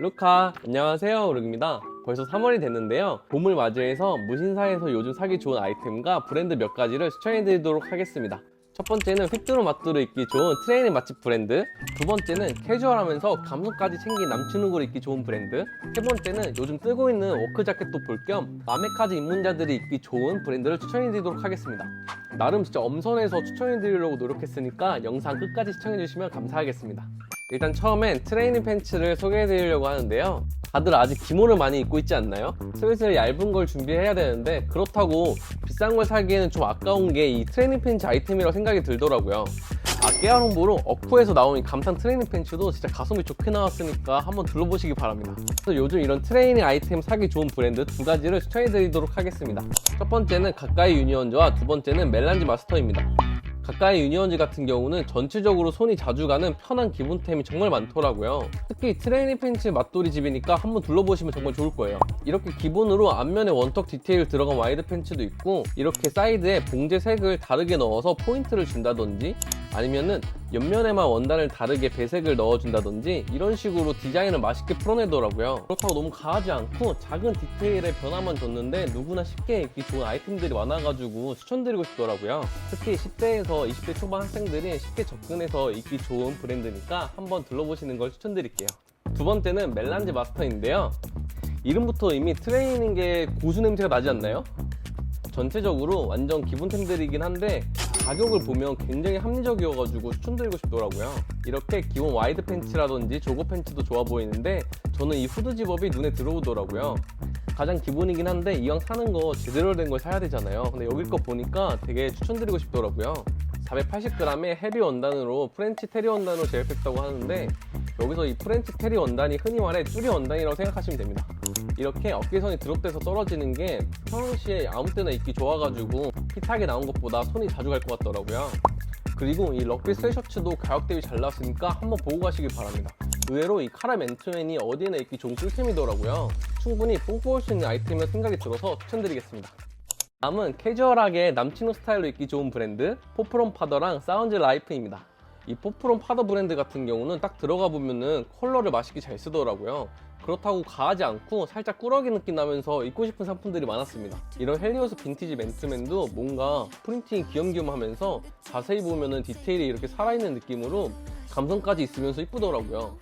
루카 안녕하세요 룩입니다. 벌써 3월이 됐는데요. 봄을 맞이해서 무신사에서 요즘 사기 좋은 아이템과 브랜드 몇 가지를 추천해 드리도록 하겠습니다. 첫 번째는 휘뚜루 마뚜루 입기 좋은 트레이닝 맛집 브랜드. 두 번째는 캐주얼하면서 감성까지 챙긴 남친룩으로 입기 좋은 브랜드. 세 번째는 요즘 뜨고 있는 워크 자켓도 볼 겸 마메카즈 입문자들이 입기 좋은 브랜드를 추천해드리도록 하겠습니다. 나름 진짜 엄선해서 추천해드리려고 노력했으니까 영상 끝까지 시청해주시면 감사하겠습니다 일단 처음엔 트레이닝 팬츠를 소개해드리려고 하는데요. 다들 아직 기모를 많이 입고 있지 않나요? 슬슬 얇은 걸 준비해야 되는데 그렇다고 비싼 걸 사기에는 좀 아까운 게 이 트레이닝 팬츠 아이템이라고 생각이 들더라고요. 아, 깨알 홍보로 어쿠에서 나온 이 감탄 트레이닝 팬츠도 진짜 가성비 좋게 나왔으니까 한번 둘러보시기 바랍니다. 그래서 요즘 이런 트레이닝 아이템 사기 좋은 브랜드 두 가지를 추천해드리도록 하겠습니다. 첫 번째는 가까이 유니언즈와 두 번째는 멜란지 마스터입니다. 가까이 유니언즈 같은 경우는 전체적으로 손이 자주 가는 편한 기본템이 정말 많더라고요. 특히 트레이닝 팬츠 맛돌이 집이니까 한번 둘러보시면 정말 좋을 거예요. 이렇게 기본으로 앞면에 원턱 디테일 들어간 와이드 팬츠도 있고 이렇게 사이드에 봉제 색을 다르게 넣어서 포인트를 준다든지 아니면은 옆면에만 원단을 다르게 배색을 넣어준다든지 이런 식으로 디자인을 맛있게 풀어내더라고요. 그렇다고 너무 가하지 않고 작은 디테일에 변화만 줬는데 누구나 쉽게 입기 좋은 아이템들이 많아가지고 추천드리고 싶더라고요. 특히 10대에서 20대 초반 학생들이 쉽게 접근해서 입기 좋은 브랜드니까 한번 둘러보시는 걸 추천드릴게요. 두 번째는 멜란지 마스터인데요. 이름부터 이미 트레이닝계 고수 냄새가 나지 않나요? 전체적으로 완전 기본템들이긴 한데 가격을 보면 굉장히 합리적이어가지고 추천드리고 싶더라고요. 이렇게 기본 와이드 팬츠라든지 조거 팬츠도 좋아 보이는데 저는 이 후드 집업이 눈에 들어오더라고요. 가장 기본이긴 한데 이왕 사는 거 제대로 된 걸 사야 되잖아요. 근데 여기 거 보니까 되게 추천드리고 싶더라고요. 480g의 헤비 원단으로 프렌치 테리 원단으로 제작했다고 하는데 여기서 이 프렌치 테리 원단이 흔히 말해 쭈리 원단이라고 생각하시면 됩니다. 이렇게 어깨선이 드롭돼서 떨어지는 게 평상시에 아무 때나 입기 좋아가지고 핏하게 나온 것보다 손이 자주 갈 것 같더라고요. 그리고 이 럭비 스웨셔츠도 가격 대비 잘 나왔으니까 한번 보고 가시길 바랍니다. 의외로 이 카라 맨투맨이 어디에나 입기 좋은 꿀템이더라고요. 충분히 뽕뽑을 수 있는 아이템이라 생각이 들어서 추천드리겠습니다. 다음은 캐주얼하게 남친룩 스타일로 입기 좋은 브랜드 포프롬 파더랑 사운즈 라이프입니다. 이 포프롬 파더 브랜드 같은 경우는 딱 들어가 보면은 컬러를 맛있게 잘 쓰더라고요. 그렇다고 가하지 않고 살짝 꾸러기 느낌 나면서 입고 싶은 상품들이 많았습니다. 이런 헬리오스 빈티지 맨투맨도 뭔가 프린팅이 귀염귀염하면서 자세히 보면은 디테일이 이렇게 살아있는 느낌으로 감성까지 있으면서 이쁘더라고요.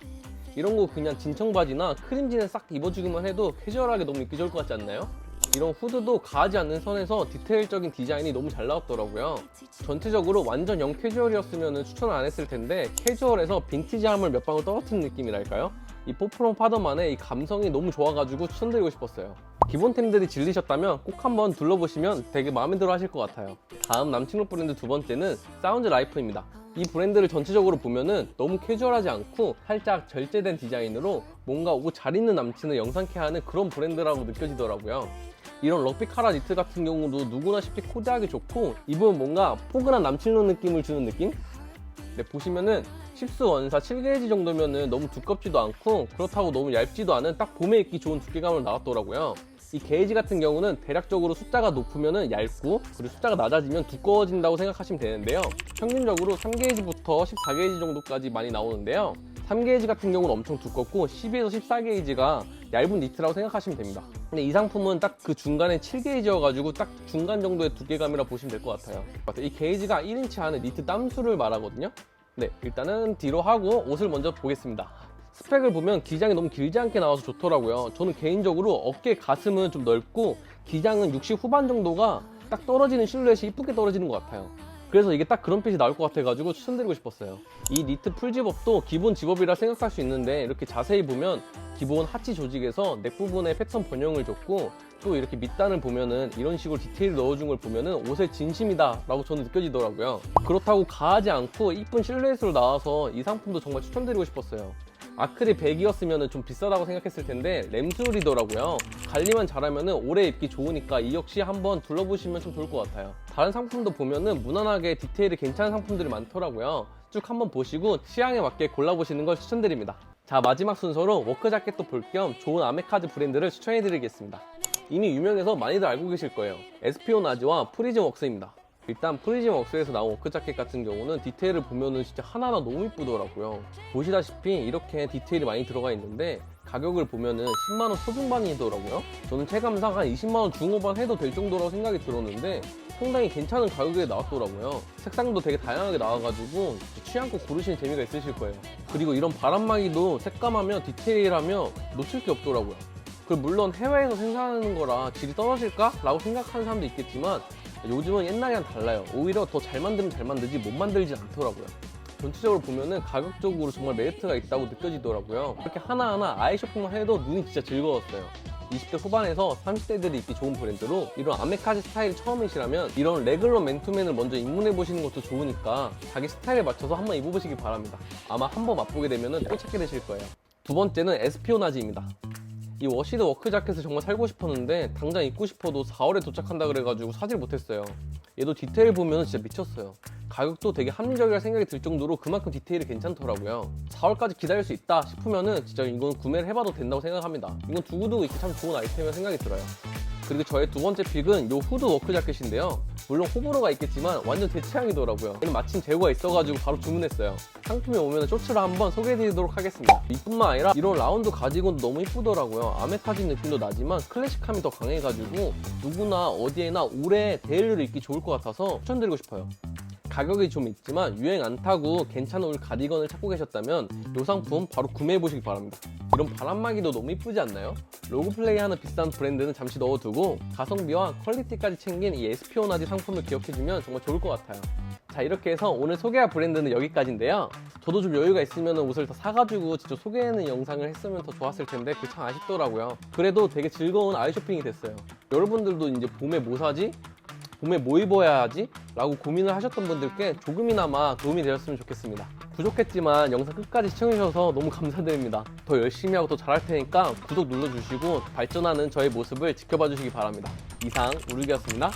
이런 거 그냥 진청 바지나 크림진에 싹 입어주기만 해도 캐주얼하게 너무 입기 좋을 것 같지 않나요? 이런 후드도 가하지 않는 선에서 디테일적인 디자인이 너무 잘 나왔더라고요. 전체적으로 완전 영 캐주얼이었으면 추천을 안 했을 텐데 캐주얼에서 빈티지함을 몇 방울 떨어뜨린 느낌이랄까요? 이 포프롬 파더만의 이 감성이 너무 좋아가지고 추천드리고 싶었어요. 기본템들이 질리셨다면 꼭 한번 둘러보시면 되게 마음에 들어 하실 것 같아요. 다음 남친룩 브랜드 두 번째는 사운드 라이프입니다. 이 브랜드를 전체적으로 보면은 너무 캐주얼하지 않고 살짝 절제된 디자인으로 뭔가 옷 잘 입는 남친을 영상케 하는 그런 브랜드라고 느껴지더라고요. 이런 럭비 카라 니트 같은 경우도 누구나 쉽게 코디하기 좋고 입으면 뭔가 포근한 남친룩 느낌을 주는 느낌? 네, 보시면은 10수 원사 7게이지 정도면은 너무 두껍지도 않고 그렇다고 너무 얇지도 않은 딱 봄에 입기 좋은 두께감을 나왔더라고요. 이 게이지 같은 경우는 대략적으로 숫자가 높으면은 얇고 그리고 숫자가 낮아지면 두꺼워진다고 생각하시면 되는데요. 평균적으로 3게이지부터 14게이지 정도까지 많이 나오는데요. 3게이지 같은 경우는 엄청 두껍고 12에서 14게이지가 얇은 니트라고 생각하시면 됩니다. 근데 이 상품은 딱 그 중간에 7게이지여가지고 딱 중간 정도의 두께감이라 보시면 될 것 같아요. 이 게이지가 1인치 안에 니트 땀수를 말하거든요. 네, 일단은 뒤로 하고 옷을 먼저 보겠습니다. 스펙을 보면 기장이 너무 길지 않게 나와서 좋더라고요. 저는 개인적으로 어깨 가슴은 좀 넓고 기장은 60 후반 정도가 딱 떨어지는 실루엣이 이쁘게 떨어지는 것 같아요. 그래서 이게 딱 그런 핏이 나올 것 같아가지고 추천드리고 싶었어요. 이 니트 풀 집업도 기본 집업이라 생각할 수 있는데 이렇게 자세히 보면 기본 하치 조직에서 넥 부분에 패턴 변형을 줬고 또 이렇게 밑단을 보면은 이런 식으로 디테일 넣어준 걸 보면은 옷의 진심이다 라고 저는 느껴지더라고요. 그렇다고 가하지 않고 이쁜 실루엣으로 나와서 이 상품도 정말 추천드리고 싶었어요. 아크릴 100이었으면 좀 비싸다고 생각했을 텐데 램술이더라고요. 관리만 잘하면 오래 입기 좋으니까 이 역시 한번 둘러보시면 좀 좋을 것 같아요. 다른 상품도 보면은 무난하게 디테일이 괜찮은 상품들이 많더라고요. 쭉 한번 보시고 취향에 맞게 골라보시는 걸 추천드립니다. 자 마지막 순서로 워크 자켓도 볼 겸 좋은 아메카즈 브랜드를 추천해드리겠습니다. 이미 유명해서 많이들 알고 계실 거예요. 에스피오나즈와 프리즘 웍스입니다. 일단 프리즘 웍스에서 나온 워크 자켓 같은 경우는 디테일을 보면은 진짜 하나하나 너무 이쁘더라고요. 보시다시피 이렇게 디테일이 많이 들어가 있는데 가격을 보면은 10만원 초중반이더라고요. 저는 체감상 한 20만원 중후반 해도 될 정도라고 생각이 들었는데 상당히 괜찮은 가격에 나왔더라고요. 색상도 되게 다양하게 나와가지고 취향껏 고르시는 재미가 있으실 거예요. 그리고 이런 바람막이도 색감하며 디테일하며 놓칠 게 없더라고요. 그 물론 해외에서 생산하는 거라 질이 떨어질까? 라고 생각하는 사람도 있겠지만 요즘은 옛날이랑 달라요. 오히려 더 잘 만들면 잘 만들지 못 만들진 않더라고요. 전체적으로 보면은 가격적으로 정말 메리트가 있다고 느껴지더라고요. 이렇게 하나하나 아이 쇼핑만 해도 눈이 진짜 즐거웠어요. 20대 후반에서 30대들이 입기 좋은 브랜드로 이런 아메카지 스타일이 처음이시라면 이런 레귤러 맨투맨을 먼저 입문해 보시는 것도 좋으니까 자기 스타일에 맞춰서 한번 입어보시기 바랍니다. 아마 한번 맛보게 되면 또 찾게 되실 거예요. 두 번째는 에스피오나지입니다. 이 워시드 워크 자켓을 정말 살고 싶었는데 당장 입고 싶어도 4월에 도착한다 그래가지고 사질 못했어요. 얘도 디테일 보면 진짜 미쳤어요. 가격도 되게 합리적이라 생각이 들 정도로 그만큼 디테일이 괜찮더라고요. 4월까지 기다릴 수 있다 싶으면은 진짜 이건 구매를 해봐도 된다고 생각합니다. 이건 두고두고 입기 참 좋은 아이템이라 생각이 들어요. 그리고 저의 두 번째 픽은 요 후드 워크 자켓인데요. 물론 호불호가 있겠지만 완전 제 취향이더라고요. 얘는 마침 재고가 있어가지고 바로 주문했어요. 상품이 오면 쇼츠를 한번 소개해드리도록 하겠습니다. 이뿐만 아니라 이런 라운드 가지고도 너무 이쁘더라고요. 아메카지 느낌도 나지만 클래식함이 더 강해가지고 누구나 어디에나 오래 데일리로 입기 좋을 것 같아서 추천드리고 싶어요. 가격이 좀 있지만 유행 안 타고 괜찮은 울 가디건을 찾고 계셨다면 이 상품 바로 구매해 보시기 바랍니다. 이런 바람막이도 너무 이쁘지 않나요? 로고 플레이하는 비싼 브랜드는 잠시 넣어두고 가성비와 퀄리티까지 챙긴 이 에스피오나지 상품을 기억해주면 정말 좋을 것 같아요. 자 이렇게 해서 오늘 소개할 브랜드는 여기까지인데요. 저도 좀 여유가 있으면 옷을 더 사가지고 직접 소개하는 영상을 했으면 더 좋았을 텐데 그게 참 아쉽더라고요. 그래도 되게 즐거운 아이 쇼핑이 됐어요. 여러분들도 이제 봄에 뭐 사지? 봄에 뭐 입어야 하지? 라고 고민을 하셨던 분들께 조금이나마 도움이 되었으면 좋겠습니다. 부족했지만 영상 끝까지 시청해주셔서 너무 감사드립니다. 더 열심히 하고 더 잘할 테니까 구독 눌러주시고 발전하는 저의 모습을 지켜봐 주시기 바랍니다. 이상 우르기였습니다.